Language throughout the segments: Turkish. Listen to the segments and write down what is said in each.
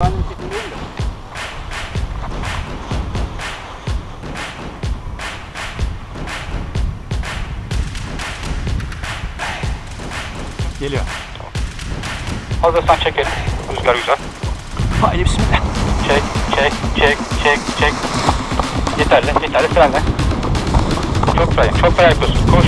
Bir çekim değil. Geliyor. Hazırsan çekelim. Rüzgar güzel. Haydi bismillah. Çek, çek, çek, çek, çek. Yeterli, yeterli frenle. Çok fren, çok fren yapıyorsun. Koş.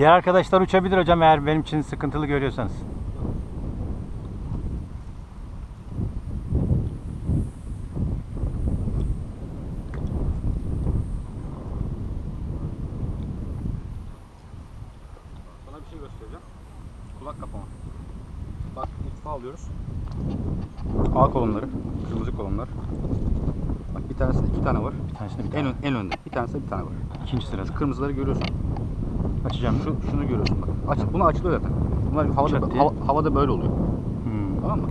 Diğer arkadaşlar uçabilir hocam eğer benim için sıkıntılı görüyorsanız. Sana bir şey göstereceğim. Kulak kapama. Bak irtifa alıyoruz. A kolonları, kırmızı kolonlar. Bak bir tanesinde iki tane var. Bir tanesini bir En, tane. ön, en önde. Bir tanesinde bir tane var. İkinci sırada. Kırmızıları görüyorsun. Açacağım. Şu, şunu görüyorsun bak. Aç, bunu açılıyor zaten. Bunlar havada, hava- havada böyle oluyor. Hmm. Tamam mı?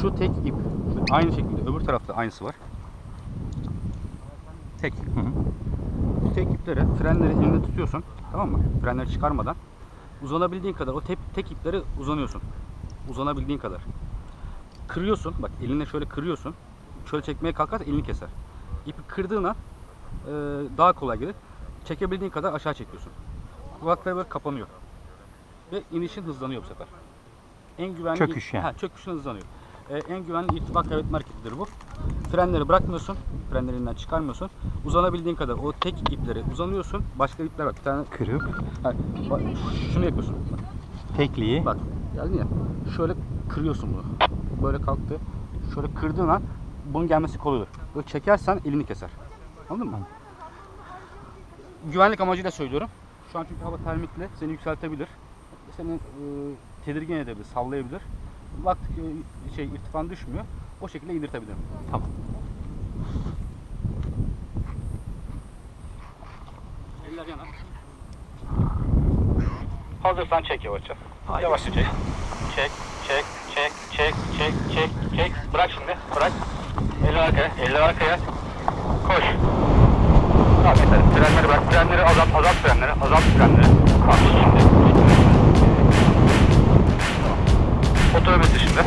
Şu tek ip. şu aynı şekilde öbür tarafta aynısı var. Tek. Hı hı. Bu tek ipleri frenleri elinde tutuyorsun. Tamam mı? Frenleri çıkarmadan. Uzanabildiğin kadar o tek, tek ipleri uzanıyorsun. Uzanabildiğin kadar. Kırıyorsun. Bak elinle şöyle kırıyorsun. Şöyle çekmeye kalkarsa elini keser. İpi kırdığın an e, daha kolay gelir. Çekebildiğin kadar aşağı çekiyorsun. Kulakları böyle kapanıyor. Ve inişin hızlanıyor bu sefer. En güvenli Çöküş yani. Ha, çöküşün hızlanıyor. E, en güvenli irtifa kaybetme hareketidir bu. Frenleri bırakmıyorsun. Frenleri elinden çıkarmıyorsun. Uzanabildiğin kadar o tek ipleri uzanıyorsun. Başka ipler var. Bir tane Kırıp ha, bak, şunu yapıyorsun. Bak, tekliği bak geldin ya. Şöyle kırıyorsun bunu. Böyle kalktı. Şöyle kırdığın an bunun gelmesi kolay olur. Böyle çekersen elini keser. Anladın mı? Güvenlik amacıyla söylüyorum. Şu an çünkü hava termikle seni yükseltebilir. Seni e, tedirgin edebilir, sallayabilir. Baktık e, şey irtifan düşmüyor. O şekilde indirtebilirim. Tamam. Eller yana. Hazırsan çek yavaşça. Hayır. Yavaşça çek. Çek, çek, çek, çek, çek, çek, çek. Bırak şimdi, bırak. Eller arkaya, eller arkaya. Koş frenleri, azalt, azalt frenleri, azalt frenleri. Karşı şimdi. Otobüs dışında.